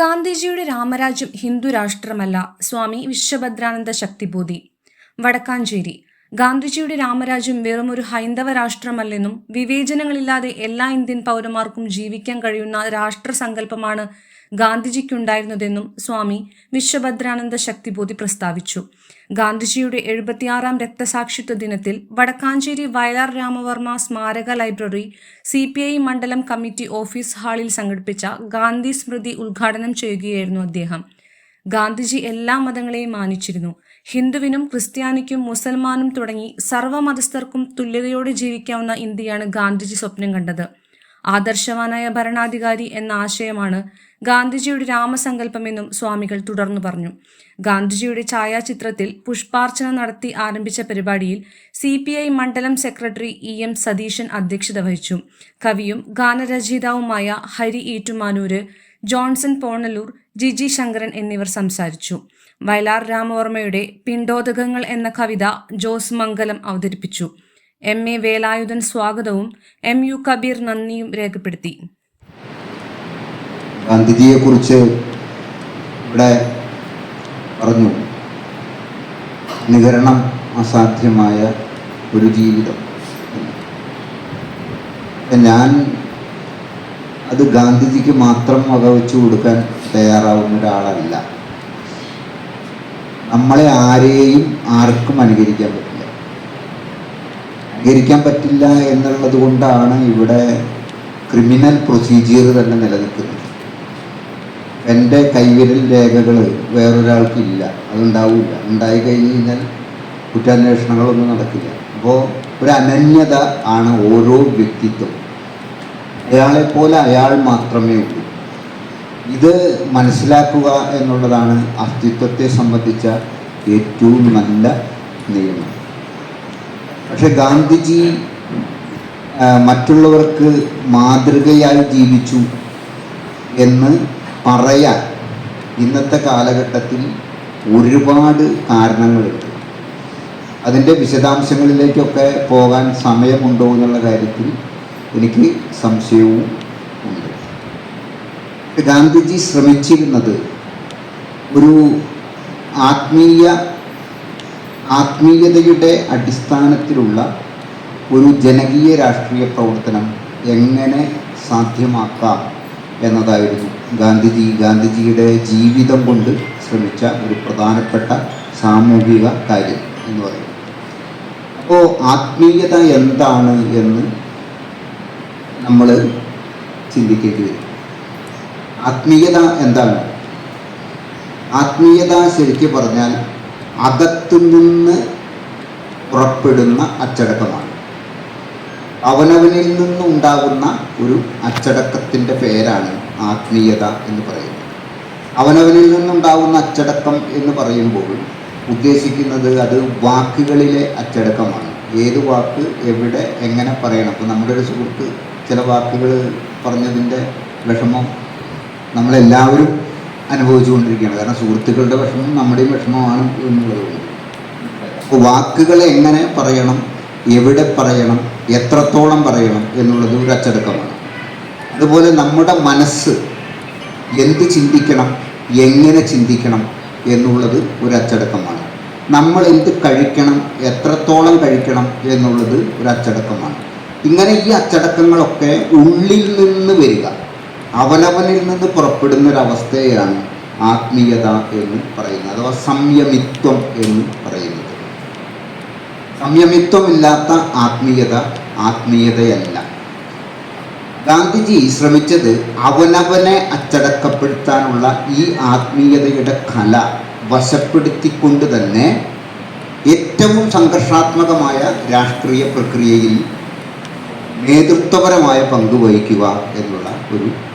ഗാന്ധിജിയുടെ രാമരാജ്യം ഹിന്ദു രാഷ്ട്രമല്ല. സ്വാമി വിശ്വഭദ്രാനന്ദ ശക്തിബോധി. വടക്കാഞ്ചേരി. ഗാന്ധിജിയുടെ രാമരാജ്യം വെറും ഒരു ഹൈന്ദവ രാഷ്ട്രമല്ലെന്നും വിവേചനങ്ങളില്ലാതെ എല്ലാ ഇന്ത്യൻ പൗരന്മാർക്കും ജീവിക്കാൻ കഴിയുന്ന രാഷ്ട്രസങ്കല്പമാണ് ഗാന്ധിജിക്കുണ്ടായിരുന്നതെന്നും സ്വാമി വിശ്വഭദ്രാനന്ദ ശക്തിബോധി പ്രസ്താവിച്ചു. ഗാന്ധിജിയുടെ എഴുപത്തിയാറാം രക്തസാക്ഷിത്വ ദിനത്തിൽ വടക്കാഞ്ചേരി വയലാർ രാമവർമ്മ സ്മാരക ലൈബ്രറി സി മണ്ഡലം കമ്മിറ്റി ഓഫീസ് ഹാളിൽ സംഘടിപ്പിച്ച ഗാന്ധി സ്മൃതി ഉദ്ഘാടനം ചെയ്യുകയായിരുന്നു അദ്ദേഹം. ഗാന്ധിജി എല്ലാ മതങ്ങളെയും മാനിച്ചിരുന്നു. ഹിന്ദുവിനും ക്രിസ്ത്യാനിക്കും മുസൽമാനും തുടങ്ങി സർവമതസ്ഥർക്കും തുല്യതയോടെ ജീവിക്കാവുന്ന ഇന്ത്യയാണ് ഗാന്ധിജി സ്വപ്നം കണ്ടത്. ആദർശവാനായ ഭരണാധികാരി എന്ന ആശയമാണ് ഗാന്ധിജിയുടെ രാമസങ്കല്പമെന്നും സ്വാമികൾ തുടർന്നു പറഞ്ഞു. ഗാന്ധിജിയുടെ ഛായാചിത്രത്തിൽ പുഷ്പാർച്ചന നടത്തി ആരംഭിച്ച പരിപാടിയിൽ സി പി ഐ മണ്ഡലം സെക്രട്ടറി ഇ എം സതീശൻ അധ്യക്ഷത വഹിച്ചു. കവിയും ഗാനരചയിതാവുമായ ഹരി ഈറ്റുമാനൂര് ജോൺസൺ പോണലൂർ ജിജി ശങ്കരൻ എന്നിവർ സംസാരിച്ചു. വയലാർ രാമവർമ്മയുടെ പിണ്ടോദകങ്ങൾ എന്ന കവിത ജോസ് മംഗലം അവതരിപ്പിച്ചു. എം. എ. വേലായുധൻ സ്വാഗതവും എം. യു. കബീർ നന്ദിയും രേഖപ്പെടുത്തി. ഗാന്ധിജിയെ കുറിച്ച് ഇവിടെ പറഞ്ഞു. നിഗരണം അസാധ്യമായ ഒരു ജീവിതം. ഞാൻ അത് ഗാന്ധിജിക്ക് മാത്രം വകവെച്ചു കൊടുക്കാൻ തയ്യാറാവുന്ന ഒരാളല്ല. നമ്മളെ ആരെയും ആർക്കും അനുകരിക്കാൻ പറ്റില്ല. അനുകരിക്കാൻ പറ്റില്ല എന്നുള്ളത് കൊണ്ടാണ് ഇവിടെ ക്രിമിനൽ പ്രൊസീജിയർ തന്നെ നിലനിൽക്കുന്നത്. എന്റെ കൈവിരൽ രേഖകൾ വേറൊരാൾക്കില്ല അതുണ്ടാവില്ല. ഉണ്ടായി കഴിഞ്ഞ് കഴിഞ്ഞാൽ കുറ്റാന്വേഷണങ്ങളൊന്നും നടക്കില്ല. അപ്പോൾ ഒരു അനന്യത ആണ് ഓരോ വ്യക്തിത്വം. അയാളെപ്പോലെ അയാൾ മാത്രമേ ഉള്ളൂ. ഇത് മനസ്സിലാക്കുക എന്നുള്ളതാണ് അസ്തിത്വത്തെ സംബന്ധിച്ച ഏറ്റവും നല്ല നിയമം. പക്ഷെ ഗാന്ധിജി മറ്റുള്ളവർക്ക് മാതൃകയായി ജീവിച്ചു എന്ന് പറയാൻ ഇന്നത്തെ കാലഘട്ടത്തിൽ ഒരുപാട് കാരണങ്ങളുണ്ട്. അതിന്റെ വിശദാംശങ്ങളിലേക്കൊക്കെ പോകാൻ സമയമുണ്ടോ എന്നുള്ള കാര്യത്തിൽ എനിക്ക് സംശയവും ഉണ്ട്. ഗാന്ധിജി ശ്രമിച്ചിരുന്നത് ഒരു ആത്മീയ ആത്മീയതയുടെ അടിസ്ഥാനത്തിലുള്ള ഒരു ജനകീയ രാഷ്ട്രീയ പ്രവർത്തനം എങ്ങനെ സാധ്യമാക്കാം എന്നതായിരുന്നു ഗാന്ധിജി ഗാന്ധിജിയുടെ ജീവിതം കൊണ്ട് ശ്രമിച്ച ഒരു പ്രധാനപ്പെട്ട സാമൂഹിക കാര്യം എന്ന് പറയുന്നത്. അപ്പോൾ ആത്മീയത എന്താണ് എന്ന് നമ്മൾ ചിന്തിക്കേണ്ടി വരും. ആത്മീയത എന്താണ്? ആത്മീയത ശരിക്കും പറഞ്ഞാൽ അകത്തു നിന്ന് പുറപ്പെടുന്ന അച്ചടക്കമാണ്. അവനവനിൽ നിന്നുണ്ടാകുന്ന ഒരു അച്ചടക്കത്തിന്റെ പേരാണ് ആത്മീയത എന്ന് പറയുന്നത്. അവനവനിൽ നിന്നുണ്ടാകുന്ന അച്ചടക്കം എന്ന് പറയുമ്പോൾ ഉദ്ദേശിക്കുന്നത് അത് വാക്കുകളിലെ അച്ചടക്കമാണ്. ഏത് വാക്ക് എവിടെ എങ്ങനെ പറയണം? അപ്പോൾ നമ്മുടെ ഒരു സുഹൃത്ത് ചില വാക്കുകൾ പറഞ്ഞതിന്റെ വിഷമം നമ്മളെല്ലാവരും അനുഭവിച്ചുകൊണ്ടിരിക്കുകയാണ്. കാരണം സുഹൃത്തുക്കളുടെ വിഷമം നമ്മുടെയും വിഷമമാണ് എന്നുള്ളതുകൊണ്ട് അപ്പോൾ വാക്കുകൾ എങ്ങനെ പറയണം എവിടെ പറയണം എത്രത്തോളം പറയണം എന്നുള്ളത് ഒരു അച്ചടക്കമാണ്. അതുപോലെ നമ്മുടെ മനസ്സ് എന്ത് ചിന്തിക്കണം എങ്ങനെ ചിന്തിക്കണം എന്നുള്ളത് ഒരു അച്ചടക്കമാണ്. നമ്മൾ എന്ത് കഴിക്കണം എത്രത്തോളം കഴിക്കണം എന്നുള്ളത് ഒരു അച്ചടക്കമാണ്. ഇങ്ങനെ ഈ അച്ചടക്കങ്ങളൊക്കെ ഉള്ളിൽ നിന്ന് വരിക. അവനവനിൽ നിന്ന് പുറപ്പെടുന്ന ഒരവസ്ഥയാണ് ആത്മീയത എന്ന് പറയുന്നത് അഥവാ സംയമിത്വം എന്ന് പറയുന്നത്. സംയമിത്വമില്ലാത്ത ആത്മീയത ആത്മീയതയല്ല. ഗാന്ധിജി ശ്രമിച്ചത് അവനവനെ അച്ചടക്കപ്പെടുത്താനുള്ള ഈ ആത്മീയതയുടെ കല വശപ്പെടുത്തിക്കൊണ്ട് തന്നെ ഏറ്റവും സംഘർഷാത്മകമായ രാഷ്ട്രീയ പ്രക്രിയയിൽ നേതൃത്വപരമായ പങ്ക് വഹിക്കുക എന്നുള്ള ഒരു